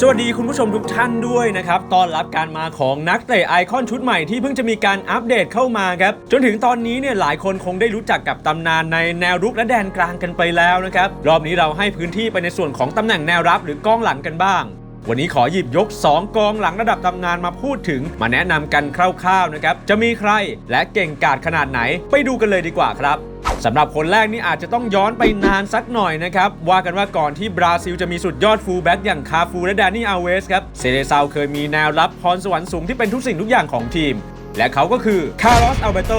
สวัสดีคุณผู้ชมทุกท่านด้วยนะครับต้อนรับการมาของนักเตะไอคอนชุดใหม่ที่เพิ่งจะมีการอัปเดตเข้ามาครับ จนถึงตอนนี้เนี่ยหลายคนคงได้รู้จักกับตำนานในแนวรุกและแดนกลางกันไปแล้วนะครับ รอบนี้เราให้พื้นที่ไปในส่วนของตำแหน่งแนวรับหรือกองหลังกันบ้าง วันนี้ขอหยิบยก 2 กองหลังระดับตำนานมาพูดถึง มาแนะนำกันคร่าวๆนะครับ จะมีใครและเก่งกาจขนาดไหน ไปดูกันเลยดีกว่าครับ สำหรับคนแรกนี่อาจจะต้องย้อนไปนานสักหน่อยนะครับ ว่ากันว่าก่อนที่บราซิลจะมีสุดยอดฟูลแบ็กอย่างคาฟูและแดนนี่อาเวสครับเซเรซาวเคยมีแนวรับพรสวรรค์สูงที่เป็นทุกสิ่งทุกอย่างของทีม และเขาก็คือคาร์ลอสอัลเบโต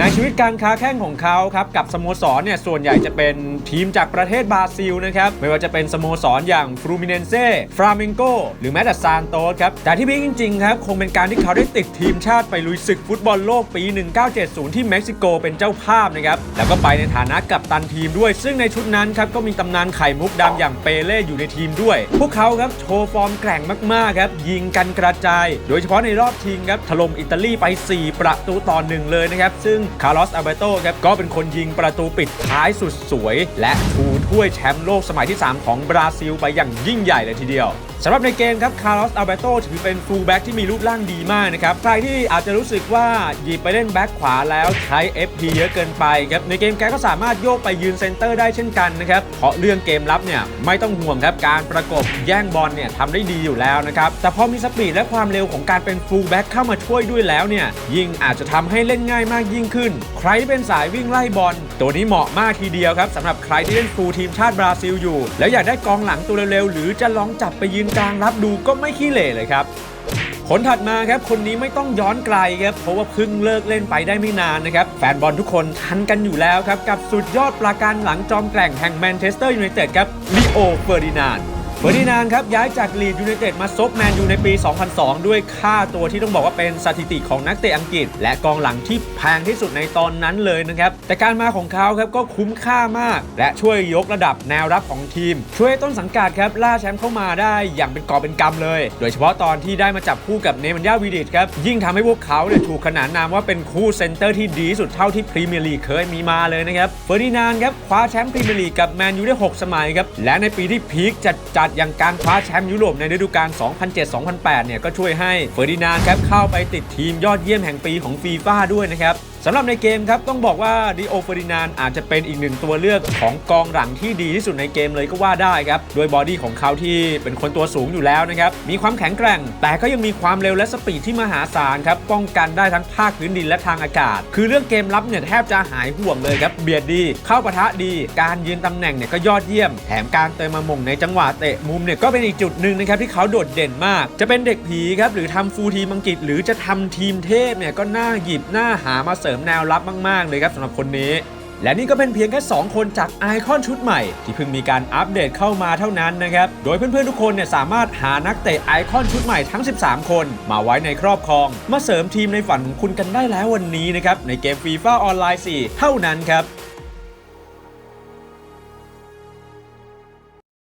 ในชีวิตการค้าแข่งของเขาครับกับสโมสรเนี่ยส่วนใหญ่จะเป็นทีมจากประเทศบราซิลนะครับไม่ว่าจะเป็นสโมสรอย่างฟรูมิเนเซ่ฟราเมงโกหรือแม้แต่ซานโตสครับแต่ที่พีคจริงๆครับคงเป็นการที่เขาได้ติดทีมชาติไปลุยศึกฟุตบอลโลกปี 1970 ที่เม็กซิโกเป็นเจ้าภาพนะครับแล้วก็ไปในฐานะกัปตันทีมด้วย ซึ่งในชุดนั้นครับก็มีตำนานไข่มุกดำอย่างเปเล่อยู่ในทีมด้วย พวกเขาครับโชว์ฟอร์มแกร่งมากๆครับยิงกันกระจาย โดยเฉพาะในรอบชิงครับถล่มอิตาลีไป 4 ประตูต่อหนึ่งเลยนะครับซึ่งคาร์ลอสอัลเบโตครับก็เป็นคนยิงประตูปิดท้ายสุดสวย และชูถ้วยแชมป์โลกสมัยที่ 3 ของบราซิลไปอย่างยิ่งใหญ่เลยทีเดียวสำหรับในเกมครับคาร์ลอสอัลเบโตถือเป็นฟูลแบ็กที่มีรูปร่างดีมากนะครับ ใครที่อาจจะรู้สึกว่าหยิบไปเล่นแบ็กขวาแล้วใช้ FP เยอะเกินไปครับ ในเกมแกก็สามารถโยกไปยืนเซนเตอร์ได้เช่นกันนะครับ เพราะเรื่องเกมรับเนี่ยไม่ต้องห่วงครับ การประกบแย่งบอลเนี่ยทำได้ดีอยู่แล้วนะครับ แต่พอมีสปีดและความเร็วของการเป็นฟูลแบ็กเข้ามาช่วยด้วยแล้วเนี่ยยิ่งอาจจะทำให้เล่นง่ายมากยิ่งขึ้น ใครที่เป็นสายวิ่งไล่บอลตัวนี้เหมาะมากทีเดียวครับสำหรับใครที่เล่นฟูลทีมชาติบราซิลอยู่ แล้วอยากได้กองหลังตัวเร็วๆหรือจะลองจับไปยืนกลางรับดูก็ไม่ขี้เหร่เลยครับคนถัดมาครับคนนี้ไม่ต้องย้อนไกลครับเพราะว่าเพิ่งเลิกเล่นไปได้ไม่นานนะครับแฟนบอลทุกคนทันกันอยู่แล้วครับกับสุดยอดปราการหลังจอมแกร่งแห่งแมนเชสเตอร์ยูไนเต็ดครับลีโอเฟอร์ดินานด์ เฟอร์ดินานครับย้ายจากลีดยูไนเต็ดมาซบแมนยูในปี 2002 ด้วยค่าตัวที่ต้องบอกว่าเป็นสถิติของนักเตะอังกฤษ และกองหลังที่แพงที่สุดในตอนนั้นเลยนะครับ แต่การมาของเขาครับก็คุ้มค่ามาก และช่วยยกระดับแนวรับของทีม ช่วยต้นสังกัดครับล่าแชมป์เข้ามาได้อย่างเป็นกอบเป็นกำเลย โดยเฉพาะตอนที่ได้มาจับคู่กับเนมันยาวีดิตครับยิ่งทำให้พวกเขาเนี่ยถูกขนานนามว่าเป็นคู่เซนเตอร์ที่ดีสุดเท่าที่พรีเมียร์ลีกเคยมีมาเลยนะครับเฟอร์ดินานครับคว้าแชมป์พรีเมียร์ลีกกับแมนยูได้ 6 สมัยครับและในปีที่พีคจัดจัดดอย่างการคว้าแชมป์ยุโรปในฤดูกาล 2007-2008 เนี่ยก็ช่วยให้เฟอร์ดินานด์ครับเข้าไปติดทีมยอดเยี่ยมแห่งปีของฟีฟ่าด้วยนะครับ สำหรับในเกมครับ ต้องบอกว่าดิโอเฟอรินานอาจจะเป็นอีกหนึ่งตัวเลือกของกองหลังที่ดีที่สุดในเกมเลยก็ว่าได้ครับ โดยบอดี้ของเขาที่เป็นคนตัวสูงอยู่แล้วนะครับ มีความแข็งแกร่ง แต่ก็ยังมีความเร็วและสปีดที่มหาศาลครับ ป้องกันได้ทั้งภาคพื้นดินและทางอากาศ คือเรื่องเกมรับเนี่ยแทบจะหายห่วงเลยครับ เบียดดี เข้าปะทะดี การยืนตำแหน่งเนี่ยก็ยอดเยี่ยม แถมการเติมมามงในจังหวะเตะมุมเนี่ยก็เป็นอีกจุดหนึ่งนะครับที่เขาโดดเด่นมาก จะเป็นเด็กผีครับหรือทำฟูลทีมอังกฤษหรือจะทำทีมเทพเนี่ยก็น่าหยิบน่าหามาเสริมแนวรับมาก ๆ เลยครับสำหรับคนนี้ และนี่ก็เป็นเพียงแค่ 2 คนจากไอคอนชุดใหม่ ที่เพิ่งมีการอัปเดตเข้ามาเท่านั้นนะครับ โดยเพื่อน ๆ ทุกคนเนี่ยสามารถหานักเตะไอคอนชุดใหม่ทั้ง 13 คน มาไว้ในครอบครอง มาเสริมทีมในฝันของคุณกันได้แล้ววันนี้นะครับในเกมฟีฟ่าออนไลน์4เท่านั้นครับ